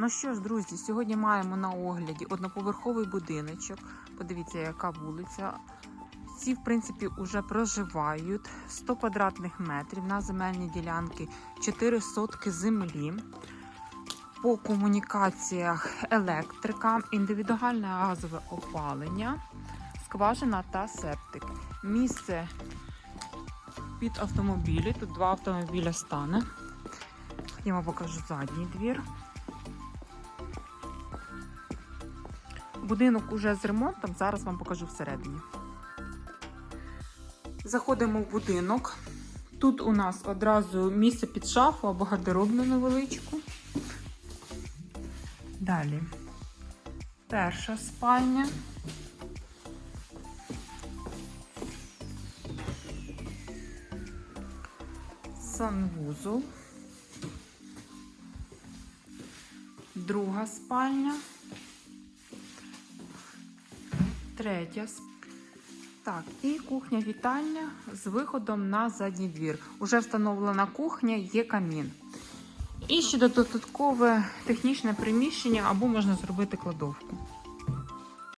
Ну що ж, друзі, сьогодні маємо на огляді одноповерховий будиночок. Подивіться, яка вулиця. Всі, в принципі, вже проживають 100 квадратних метрів на земельній ділянці 4 сотки землі. По комунікаціях електрика, індивідуальне газове опалення, скважина та септик. Місце під автомобілі. Тут два автомобіля стане. Ходімо покажу задній двір. Будинок уже з ремонтом, зараз вам покажу всередині. Заходимо в будинок. Тут у нас одразу місце під шафу або гардеробну невеличку. Далі перша спальня. Санвузол. Друга спальня. Третя. Так, і кухня вітальня з виходом на задній двір. Уже встановлена кухня, є камін. І ще додаткове технічне приміщення або можна зробити кладовку.